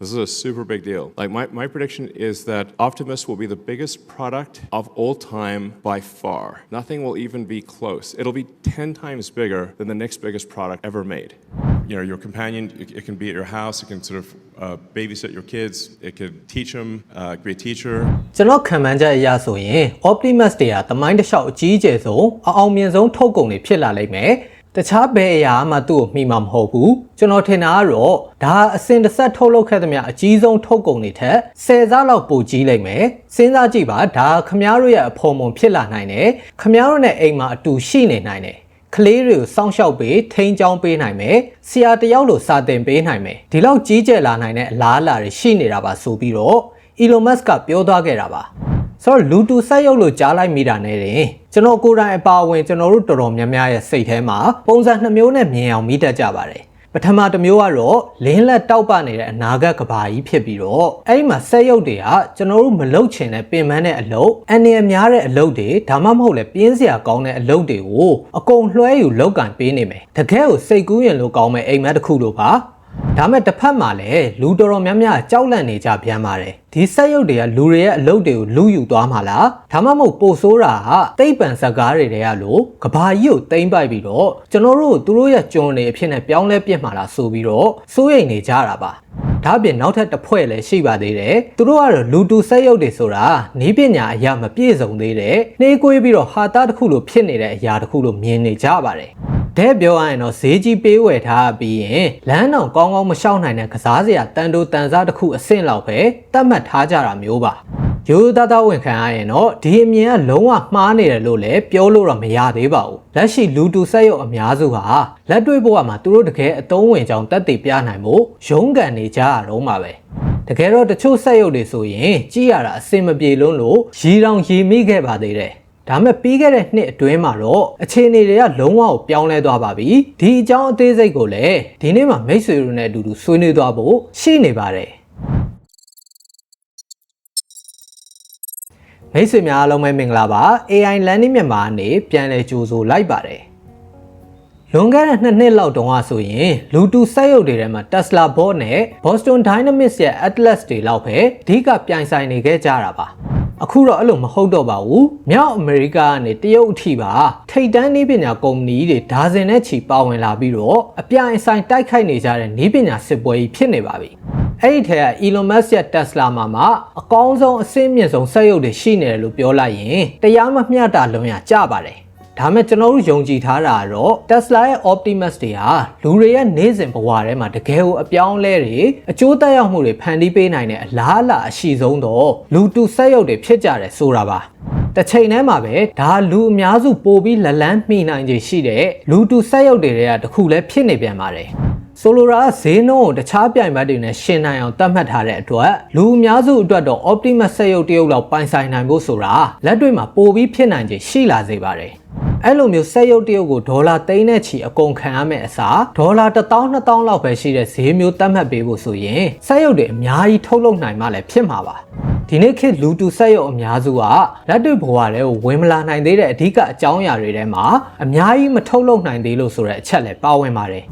This is a super big deal. Like my, my prediction is that Optimus will be the biggest product of all time by far. Nothing will even be close. It'll be 10 times bigger than the next biggest product ever made. You know, your companion, it, it can be at your house, it can sort of uh, babysit your kids, it could teach them, uh, be a teacher. ကျွန်တော်ခံမှန်းချက်အရဆိုရင် Optimus တွေကတမိုင်းတစ်လျှောက်အကြီးအကျယ်ဆုံးအအောင်မြင်ဆုံးထုတ်ကုန်တွေဖြစ်လာလိမ့်မယ် တခြားဘယ်အရာမှသူ့ကိုမှီမှာမဟုတ်ဘူးကျွန်တော်ထင်တာကတော့ဒါအစင်တစ်ဆက်ထုတ်လုပ်ခဲ့သမျှအကြီးဆုံးထုတ်ကုန်တွေထက်10ဆလောက်ပိုကြီးလိမ့်မယ်စဉ်းစားကြည့်ပါဒါခမားတို့ရဲ့အဖော်မွန်ဖြစ်လာနိုင်တယ်ခမားတို့နဲ့အိမ်မှာအတူရှိနေနိုင်တယ်ကလေးတွေကိုစောင့်ရှောက်ပေးထိန်းချောင်းပေးနိုင်မယ်ဆရာတယောက်လိုစာသင်ပေးနိုင်မယ်ဒီလောက်ကြီးကျယ်လာနိုင်တဲ့အလားအလာတွေရှိနေတာပါဆိုပြီးတော့ Elon Musk ကပြောသွားခဲ့တာပါ ဆိုတော့လူတူဆက်ရုပ်လို့ကြားလိုက်မိတာနဲ့တင်ကျွန်တော်ကိုယ်တိုင်အပါအဝင်ကျွန်တော်တို့တော်တော်များများရဲ့စိတ်ထဲမှာပုံစံနှမျိုးနဲ့မြင်အောင်မိတတ်ကြပါတယ်ပထမတစ်မျိုးကတော့လင်းလက်တောက်ပနေတဲ့အနာဂတ်ကဘာကြီးဖြစ်ပြီးတော့အဲ့ဒီမှာဆက်ရုပ်တွေကကျွန်တော်တို့မလုတ်ချင်တဲ့ပင်ပန်းတဲ့အလုပ်အန်ရများတဲ့အလုပ်တွေဒါမှမဟုတ်လဲပြင်းစရာကောင်းတဲ့အလုပ်တွေကိုအကုန်လွှဲယူလောက်ကင်ပေးနေမယ်တကယ်ကိုစိတ်ကူးရင်လို့ကောင်းမဲ့အိမ်မက်တစ်ခုလို့ပါ ဒါမဲ့တစ်ဖက်မှာလည်းလူတော်တော်များများကြောက်လန့်နေကြပြန်ပါတယ်ဒီဆက်ရုပ်တွေကလူတွေရဲ့အလုပ်တွေကိုလူယူသွားမှာလားဒါမှမဟုတ်ပိုဆိုးတာကတိတ်ပံစကားတွေတွေကလို့ကဘာကြီးကိုတိမ့်ပိုက်ပြီးတော့ကျွန်တော်တို့သူတို့ရဲ့ကြုံတွေအဖြစ်နဲ့ပြောင်းလဲပြစ်မှာလားဆိုပြီးတော့စိုးရိမ်နေကြတာပါဒါအပြင်နောက်ထပ်တစ်ဖွဲ့လည်းရှိပါသေးတယ်သူတို့ကတော့လူတူဆက်ရုပ်တွေဆိုတာနီးပညာအရာမပြည့်စုံသေးတဲ့နှေးကွေးပြီးတော့ဟာတာတစ်ခုလိုဖြစ်နေတဲ့အရာတစ်ခုလိုမြင်နေကြပါတယ် တဲ့ပြောရရင်တော့ဈေးကြီးပေးဝယ်ထားပြီးရင်လမ်းတော့ကောင်းကောင်းမလျှောက်နိုင်တဲ့ကစားစရာတန်တိုတန်စားတစ်ခုအဆင့်လောက်ပဲတတ်မှတ်ထားကြတာမျိုးပါရိုးသားသားဝန်ခံရရင်တော့ဒီအမြင်ကလုံးဝမှားနေတယ်လို့လည်းပြောလို့တော့မရသေးပါဘူးလက်ရှိလူတူဆက်ရုပ်အများစုဟာလက်တွေ့ဘဝမှာသူတို့တကယ်အသုံးဝင်ကြောင်းတက်တည်ပြနိုင်မှုရုန်းကန်နေကြရတော့မှာပဲတကယ်တော့တချို့ဆက်ရုပ်တွေဆိုရင်ကြည့်ရတာအဆင်မပြေလုံးလို့ရီတောင်ရီမိခဲ့ပါသေးတယ် ဒါမဲ့ပြီးခဲ့တဲ့နှစ်အတွင်းမှာတော့အခြေအနေတွေကလုံးဝကိုပြောင်းလဲသွားပါပြီဒီအကြောင်းအသေးစိတ်ကိုလည်းဒီနေ့မှာမိတ်ဆွေတို့နဲ့အတူတူဆွေးနွေးသွားဖို့ရှိနေပါတယ်မိတ်ဆွေများအားလုံးပဲမင်္ဂလာပါ AI Learning မြန်မာအနေပြန်လည်ကြိုဆိုလိုက်ပါတယ်လွန်ခဲ့တဲ့နှစ်နှစ်လောက်တုန်းကဆိုရင်လူတူစက်ရုပ်တွေထဲမှာ Tesla Bot နဲ့ Boston Dynamics ရဲ့ Atlas တွေလောက်ပဲအဓိကပြိုင်ဆိုင်နေခဲ့ကြတာပါ အခုတော့အဲ့လိုမဟုတ်တော့ပါဘူးမြောက်အမေရိကကနေတရုတ်အထိပါထိပ်တန်းနည်းပညာကုမ္ပဏီတွေဒါဇင်နဲ့ချီပါဝင်လာပြီးတော့အပြိုင်ဆိုင်တိုက်ခိုက်နေကြတဲ့နည်းပညာစစ်ပွဲကြီးဖြစ်နေပါပြီအဲ့ဒီထက်က Elon Musk ရဲ့ Tesla မှာမှအကောင်းဆုံးအဆင့်မြင့်ဆုံးစက်ရုပ်တွေရှိနေတယ်လို့ပြောလိုက်ရင်တရားမမျှတလွန်ရကြပါတယ် ဒါမဲ့ကျွန်တော်တို့ယုံကြည်ထားတာကတော့ Tesla ရဲ့ Optimus တွေဟာလူတွေရဲ့နေ့စဉ်ဘဝထဲမှာတကယ်ကိုအပြောင်းအလဲတွေအကျိုးသက်ရောက်မှုတွေဖန်တီးပေးနိုင်တဲ့အလားအလာအရှိဆုံးတော့လူတူဆက်ရုပ်တွေဖြစ်ကြတယ်ဆိုတာပါတစ်ချိန်တည်းမှာပဲဒါလူအများစုပို့ပြီးလလန်းမှီနိုင်ခြေရှိတဲ့လူတူဆက်ရုပ်တွေကတခုလည်းဖြစ်နေပြန်ပါတယ် ဆိုလိုတာဈေးနှုန်းကိုတခြားပြိုင်ဘက်တွေနဲ့ရှင်နိုင်အောင်သတ်မှတ်ထားတဲ့အတွက်လူအများစုအတွက်တော့ Optimus စက်ရုပ်တရုပ်လောက်ပိုင်ဆိုင်နိုင်ဖို့ဆိုတာလက်တွေ့မှာပိုပြီးဖြစ်နိုင်ခြေရှိလာစေပါတယ်အဲ့လိုမျိုးစက်ရုပ်တရုပ်ကိုဒေါ်လာသိန်းနဲ့ချီအကုန်ခံရမယ့်အစားဒေါ်လာ1000 2000လောက်ပဲရှိတဲ့ဈေးမျိုးသတ်မှတ်ပေးဖို့ဆိုရင်စက်ရုပ်တွေအများကြီးထုတ်လုပ်နိုင်မှလည်းဖြစ်မှာပါဒီနေ့ခေတ်လူတူဆက်ရုပ်အများစုကလက်တွေ့ဘဝတွေကိုဝင်မလာနိုင်သေးတဲ့အဓိကအကြောင်းအရာတွေထဲမှာအများကြီးမထုတ်လုပ်နိုင်သေးလို့ဆိုတဲ့အချက်လည်းပါဝင်ပါတယ်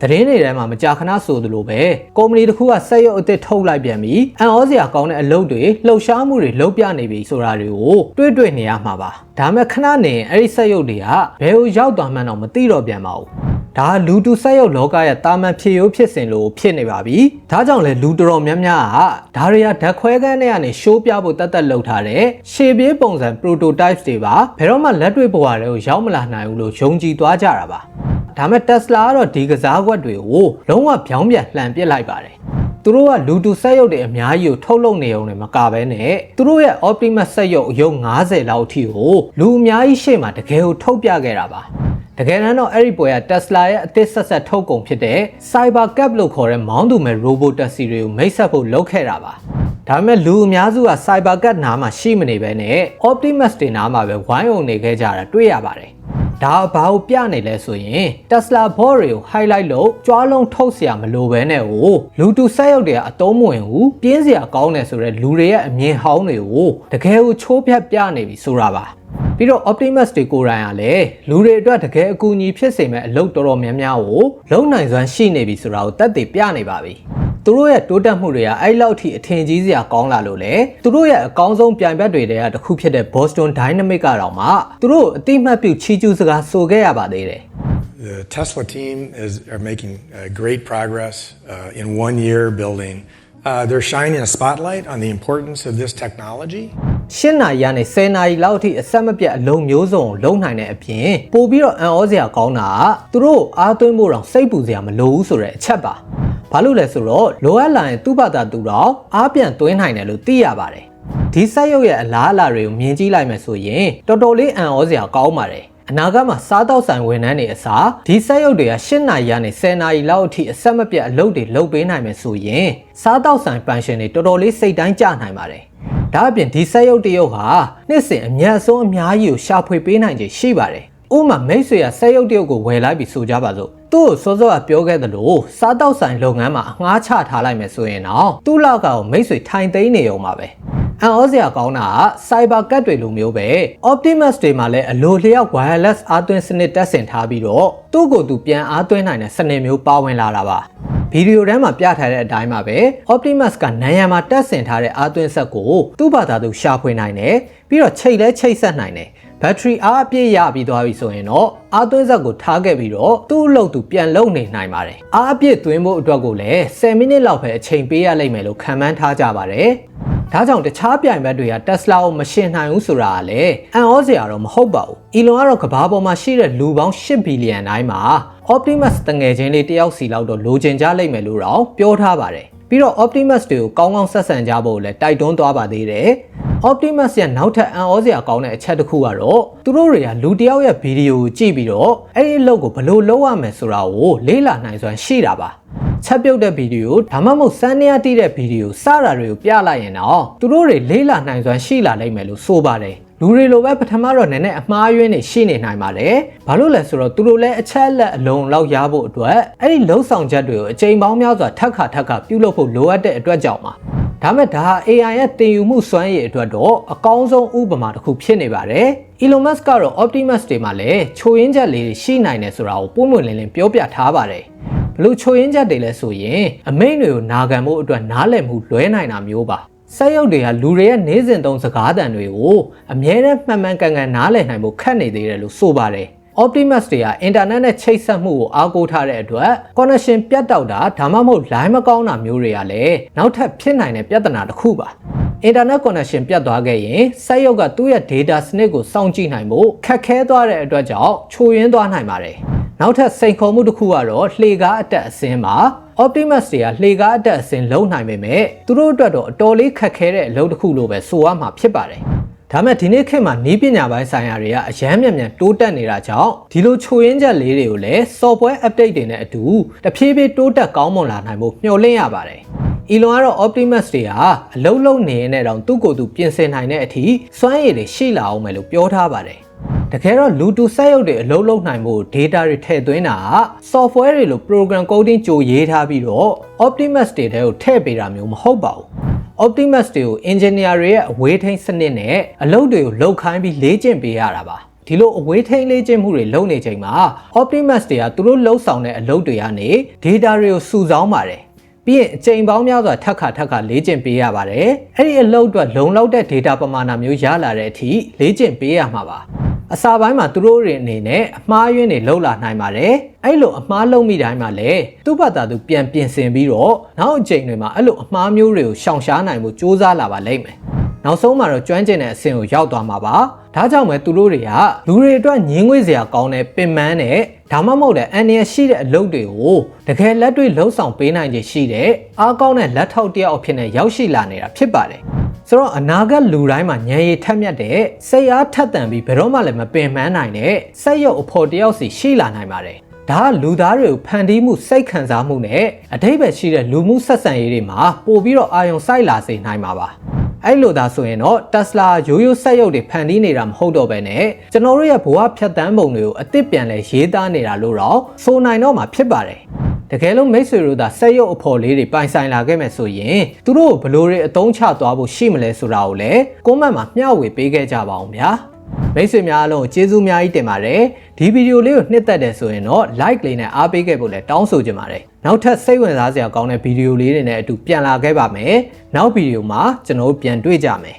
သတင်းတွေထဲမှာမကြာခဏဆိုသလိုပဲကုမ္ပဏီတစ်ခုကစက်ရုပ်အသစ်ထုတ်လိုက်ပြန်ပြီးအန်ဩစရာကောင်းတဲ့အလုပ်တွေလှုပ်ရှားမှုတွေလုပ်ပြနေပြီဆိုတာတွေကိုတွေးတွေ့နေရမှာပါဒါမဲ့ခဏနေရင်အဲ့ဒီစက်ရုပ်တွေကဘယ်ကိုရောက်သွားမှန်းတော့မသိတော့ပြန်ပါဘူး ဒါလူတူဆက်ရုပ်လောကရဲ့တာမန်ဖြစ်ရိုးဖြစ်စဉ်လို့ဖြစ်နေပါပြီ။ဒါကြောင့်လဲလူတော်တော်များများကဒါတွေကဓာတ်ခွဲခန်းထဲကနေရှိုးပြဖို့တတ်တတ်လုပ်ထားတဲ့ရှေ့ပြေးပုံစံ prototypes တွေပါဘယ်တော့မှလက်တွေ့ဘဝတွေကိုရောက်မလာနိုင်ဘူးလို့ယုံကြည်သွားကြတာပါ။ဒါမဲ့ Tesla ကတော့ဒီကစားကွက်တွေကိုလုံးဝပြောင်းပြန်လှန်ပစ်လိုက်ပါတယ်။သူတို့ကလူတူဆက်ရုပ်တွေအများကြီးကိုထုတ်လုပ်နေုံနဲ့မကဘဲနဲ့သူတို့ရဲ့ Optimus ဆက်ရုပ်အယုံ90လောက်အထိကိုလူအများကြီးရှေ့မှာတကယ်ကိုထုတ်ပြခဲ့တာပါ တကယ်တမ်းတော့အဲ့ဒီပွဲက Tesla ရဲ့အသစ်ဆက်ဆက်ထုတ်ကုန်ဖြစ်တဲ့ Cybercab လို့ခေါ်တဲ့မောင်းသူမဲ့ robot taxi တွေကိုမိတ်ဆက်ဖို့လုပ်ခဲ့တာပါဒါပေမဲ့လူအများစုက Cybercab နားမှာရှိမနေဘဲနဲ့ Optimus တွေနားမှာပဲဝိုင်းအောင်နေခဲ့ကြတာတွေ့ရပါတယ်ဒါဘာကိုပြနေလဲဆိုရင် Tesla Bot တွေကို highlight လို့ကြွားလုံးထုတ်เสียမလိုဘဲနဲ့ဟိုလူတူဆက်ရုပ်တွေကအတုံးမဝင်ဘူးပြင်းเสียကောင်းတယ်ဆိုတော့လူတွေရဲ့အမြင်ဟောင်းတွေကိုတကယ်ကိုချိုးဖြတ်ပြနေပြီဆိုတာပါ ပြီးတော့ Optimus တွေကိုယ်တိုင်ကလည်းလူတွေအတွက်တကယ်အကူအညီဖြစ်စေမဲ့အလုပ်တော်တော်များများကိုလုံနိုင်စွမ်းရှိနေပြီဆိုတာကိုတက်တည်ပြနေပါပြီသူတို့ရဲ့တိုးတက်မှုတွေကအဲ့လောက်ထိအထင်ကြီးစရာကောင်းလာလို့လေသူတို့ရဲ့အကောင်းဆုံးပြိုင်ဘက်တွေတည်းကတစ်ခုဖြစ်တဲ့ Boston Dynamics ကတော့မှသူတို့အတိမတ်ပြုချီးကျူးစကားဆိုခဲ့ရပါသေးတယ် The Tesla team is are making uh, great progress uh, in one year building. Uh, they're shining a spotlight on the importance of this technology. ရှင်းနာရီကနေ10နာရီလောက်အထိအဆက်မပြတ်အလုံးမျိုးစုံကိုလုံးနိုင်တဲ့အပြင်ပို့ပြီးတော့အံ့ဩစရာကောင်းတာကသူတို့အားသွင်းဖို့တော့စိတ်ပူစရာမလိုဘူးဆိုတဲ့အချက်ပါဘာလို့လဲဆိုတော့လိုအပ်လာရင်သူ့ဘာသာသူတော့အားပြန်သွင်းနိုင်တယ်လို့သိရပါတယ်ဒီဆက်ရုပ်ရဲ့အလားအလာတွေကိုမြင်ကြည့်လိုက်မယ်ဆိုရင်တော်တော်လေးအံ့ဩစရာကောင်းပါတယ်အနာဂတ်မှာစားတောက်ဆိုင်ဝန်ထမ်းတွေအစားဒီဆက်ရုပ်တွေက၈နာရီကနေ10နာရီလောက်အထိအဆက်မပြတ်အလုပ်တွေလုပ်ပေးနိုင်မယ်ဆိုရင်စားတောက်ဆိုင်ပန်ရှင်တွေတော်တော်လေးစိတ်တိုင်းကျနိုင်ပါတယ် ဒါအပြင်ဒီဆက်ရုပ်တရုပ်ဟာနှစ်စဉ်အများဆုံးအများကြီးကိုရှာဖွေပေးနိုင်ခြေရှိပါတယ်ဥပမာမိတ်ဆွေကဆက်ရုပ်တရုပ်ကိုဝယ်လိုက်ပြီးဆိုကြပါစို့သူ့ကိုစောစောကပြောခဲ့သလိုစားတောက်ဆိုင်လုပ်ငန်းမှာအငှားချထားလိုက်မယ်ဆိုရင်တော့သူ့လောက်ကောင်မိတ်ဆွေထိုင်သိမ်းနေအောင်ပါပဲအန်ဩစရာကောင်းတာက cyber cat တွေလိုမျိုးပဲ Optimus တွေမှာလည်းအလိုလျောက် wireless အားသွင်းစနစ်တက်ဆင်ထားပြီးတော့သူ့ကိုယ်သူပြန်အားသွင်းနိုင်တဲ့စနစ်မျိုးပါဝင်လာတာပါ ဗီဒီယိုထဲမှာပြထားတဲ့အတိုင်းပါပဲ Optimus ကနံရံမှာတက်ဆင်ထားတဲ့အားသွင်းဆက်ကိုသူ့ဘာသာသူရှာဖွေနိုင်တယ်ပြီးတော့ချိတ်လဲချိတ်ဆက်နိုင်တယ်ဘက်ထရီအားအပြည့်ရပြီးသွားပြီဆိုရင်တော့အားသွင်းဆက်ကိုထားခဲ့ပြီးတော့သူ့အလုပ်သူပြန်လုံနေနိုင်ပါတယ်အားအပြည့်သွင်းဖို့အတွက်ကိုလည်း10မိနစ်လောက်ပဲအချိန်ပေးရလိမ့်မယ်လို့ခန့်မှန်းထားကြပါတယ် ဒါကြောင့်တခြားပြိုင်ဘက်တွေက Tesla ကိုမရှင်နိုင်ဘူးဆိုတာကလည်းအံ့ဩစရာတော့မဟုတ်ပါဘူး။ Elon ကတော့ကမ္ဘာပေါ်မှာရှိတဲ့လူပေါင်း8ဘီလီယံတိုင်းမှာ Optimus တငယ်ချင်းလေးတယောက်စီလောက်တော့လိုချင်ကြလိမ့်မယ်လို့တော့ပြောထားပါတယ်။ပြီးတော့ Optimus တွေကိုကောင်းကောင်းဆက်ဆံကြဖို့လည်းတိုက်တွန်းသွားပါသေးတယ်။ Optimus ရဲ့နောက်ထပ်အံ့ဩစရာကောင်းတဲ့အချက်တစ်ခုကတော့သူတို့တွေကလူတစ်ယောက်ရဲ့ဗီဒီယိုကိုကြည့်ပြီးတော့အဲ့ဒီအလုပ်ကိုဘယ်လိုလုပ်ရမယ်ဆိုတာကိုလေ့လာနိုင်စွမ်းရှိတာပါ။ ချက်ပြုတ်တဲ့ဗီဒီယိုဒါမှမဟုတ်စမ်းနေရတိတဲ့ဗီဒီယိုစတာတွေကိုပြလိုက်ရင်တော့သူတို့တွေလေးလာနိုင်စွမ်းရှိလာလိမ့်မယ်လို့ဆိုပါတယ်လူတွေလိုပဲပထမတော့နည်းနည်းအမှားယွင်းနေရှိနေနိုင်ပါတယ်ဘာလို့လဲဆိုတော့သူတို့လည်းအချက်အလက်အလုံးလောက်ရဖို့အတွက်အဲ့ဒီလှုပ်ဆောင်ချက်တွေကိုအချိန်ပေါင်းများစွာထပ်ခါထပ်ခါပြုလုပ်ဖို့လိုအပ်တဲ့အတွက်ကြောင့်ပါဒါမဲ့ဒါဟာ AI ရဲ့တင်ယူမှုစွမ်းရည်အတွက်တော့အကောင်းဆုံးဥပမာတစ်ခုဖြစ်နေပါတယ် Elon Musk ကတော့ Optimus တွေမှာလည်းချိုရင်းချက်လေးတွေရှိနိုင်တယ်ဆိုတာကိုပုံမှန်လင်းလင်းပြောပြထားပါတယ် ဘလို့ချိုရင်းချက်တွေလဲဆိုရင်အမိန့်တွေကိုနာခံဖို့အတွက်နားလည်မှုလွဲနိုင်တာမျိုးပါဆက်ရုပ်တွေကလူတွေရဲ့နေစဉ်သုံးစကားသံတွေကိုအမြဲတမ်းမှန်မှန်ကန်ကန်နားလည်နိုင်ဖို့ခက်နေသေးတယ်လို့ဆိုပါတယ် Optimus တွေကအင်တာနက်နဲ့ချိတ်ဆက်မှုကိုအားကိုးထားတဲ့အတွက် connection ပြတ်တောက်တာဒါမှမဟုတ် line မကောင်းတာမျိုးတွေကလည်းနောက်ထပ်ဖြစ်နိုင်တဲ့ပြဿနာတစ်ခုပါအင်တာနက် connection ပြတ်သွားခဲ့ရင်စက်ရုပ်ကသူ့ရဲ့ data စနစ်ကိုစောင့်ကြည့်နိုင်ဖို့ခက်ခဲသွားတဲ့အတွက်ကြောင့်ချိုရင်းသွားနိုင်ပါတယ် နောက်ထပ်စိန်ခေါ်မှုတစ်ခုကတော့လှေကားအတက်အဆင်းပါ Optimus တွေကလှေကားအတက်အဆင်းလုံးနိုင်ပေမဲ့သူတို့အတွက်တော့အတော်လေးခက်ခဲတဲ့အလုပ်တစ်ခုလို့ပဲဆိုရမှာဖြစ်ပါတယ်ဒါမဲ့ဒီနေ့ခေတ်မှာနီးပညာပိုင်းဆိုင်ရာတွေကအရမ်းမြန်မြန်တိုးတက်နေတာကြောင့်ဒီလိုချိုရင်းချက်လေးတွေကိုလည်း software update တွေနဲ့အတူတဖြည်းဖြည်းတိုးတက်ကောင်းမွန်လာနိုင်ဖို့မျှော်လင့်ရပါတယ်။ Elon ကတော့ Optimus တွေဟာအလုံးလုံးနေရတဲ့တောင်သူ့ကိုယ်သူပြင်ဆင်နိုင်တဲ့အထိစွမ်းရည်တွေရှိလာအောင်မယ်လို့ပြောထားပါတယ်။ တကယ်တော့လူတူစက်ရုပ်တွေအလုံးလုံးနိုင်ဖို့ data တွေထည့်သွင်းတာက software တွေလို program coding ကြိုရေးထားပြီးတော့ Optimus တွေထဲကိုထည့်ပေးတာမျိုးမဟုတ်ပါဘူး။ Optimus တွေကို engineer တွေရဲ့အဝေးထိန်းစနစ်နဲ့အလုပ်တွေကိုလုပ်ခိုင်းပြီးလေ့ကျင့်ပေးရတာပါဒီလိုအဝေးထိန်းလေ့ကျင့်မှုတွေလုပ်နေချိန်မှာ Optimus တွေကသူတို့လှုပ်ဆောင်တဲ့အလုပ်တွေကနေ data တွေကိုစုဆောင်းပါတယ်ပြီးရင်အချိန်ပေါင်းများစွာထပ်ခါထပ်ခါလေ့ကျင့်ပေးရပါတယ်အဲ့ဒီအလုပ်အတွက်လုံလောက်တဲ့ data ပမာဏမျိုးရလာတဲ့အထိလေ့ကျင့်ပေးရမှာပါ အစာပိုင်းမှာသူတို့တွေအနေနဲ့အမှားယွင်းတွေလှုပ်လာနိုင်ပါတယ်အဲ့လိုအမှားလုံးမိတိုင်းမှာလည်းသူ့ဘာသာသူပြန်ပြင်ဆင်ပြီးတော့နောက်အချိန်တွေမှာအဲ့လိုအမှားမျိုးတွေကိုရှောင်ရှားနိုင်မှုစူးစမ်းလာပါလိမ့်မယ်နောက်ဆုံးမှာတော့ကျွမ်းကျင်တဲ့အဆင့်ကိုရောက်သွားမှာပါဒါကြောင့်ပဲသူတို့တွေကလူတွေအတွက်ညင်းငွေစရာကောင်းတဲ့ပင်ပန်းတဲ့ဒါမှမဟုတ်တဲ့အန်ရရှိတဲ့အလုပ်တွေကိုတကယ်လက်တွေ့လှုပ်ဆောင်ပေးနိုင်ခြေရှိတဲ့အားကောင်းတဲ့လက်ထောက်တစ်ယောက်အဖြစ်နဲ့ရောက်ရှိလာနေတာဖြစ်ပါတယ် ဆိုတော့အနာဂတ်လူတိုင်းမှာဉာဏ်ရည်ထက်မြက်တဲ့စိတ်အားထက်သန်ပြီးဘယ်တော့မှလည်းမပင်ပန်းနိုင်တဲ့စက်ရုပ်အဖို့တယောက်စီရှိလာနိုင်ပါတယ်ဒါကလူသားတွေကိုဖန်တီးမှုစိတ်ခံစားမှုနဲ့အတိတ်ပဲရှိတဲ့လူမှုဆက်ဆံရေးတွေမှာပို့ပြီးတော့အာရုံစိုက်လာစေနိုင်မှာပါအဲ့လိုသာဆိုရင်တော့ Tesla ရိုးရိုးစက်ရုပ်တွေဖန်တီးနေတာမဟုတ်တော့ဘဲနဲ့ကျွန်တော်တို့ရဲ့ဘဝဖြတ်တန်းပုံတွေကိုအသစ်ပြန်လဲရေးသားနေတာလို့တော့ဆိုနိုင်တော့မှာဖြစ်ပါတယ် တကယ်လို့မိတ်ဆွေတို့သာစက်ရုပ်အဖော်လေးတွေပိုင်ဆိုင်လာခဲ့မယ်ဆိုရင်သူတို့ဘယ်လိုတွေအသုံးချသွားဖို့ရှိမလဲဆိုတာကိုလည်းကွန်မန့်မှာမျှဝေပေးခဲ့ကြပါအောင်ဗျာမိတ်ဆွေများအားလုံးကျေးဇူးအများကြီးတင်ပါတယ်ဒီဗီဒီယိုလေးကိုနှစ်သက်တယ်ဆိုရင်တော့ like လေးနဲ့အားပေးခဲ့ဖို့လည်းတောင်းဆိုချင်ပါတယ်နောက်ထပ်စိတ်ဝင်စားစရာကောင်းတဲ့ဗီဒီယိုလေးတွေနဲ့အတူပြန်လာခဲ့ပါမယ်နောက်ဗီဒီယိုမှာကျွန်တော်တို့ပြန်တွေ့ကြမယ်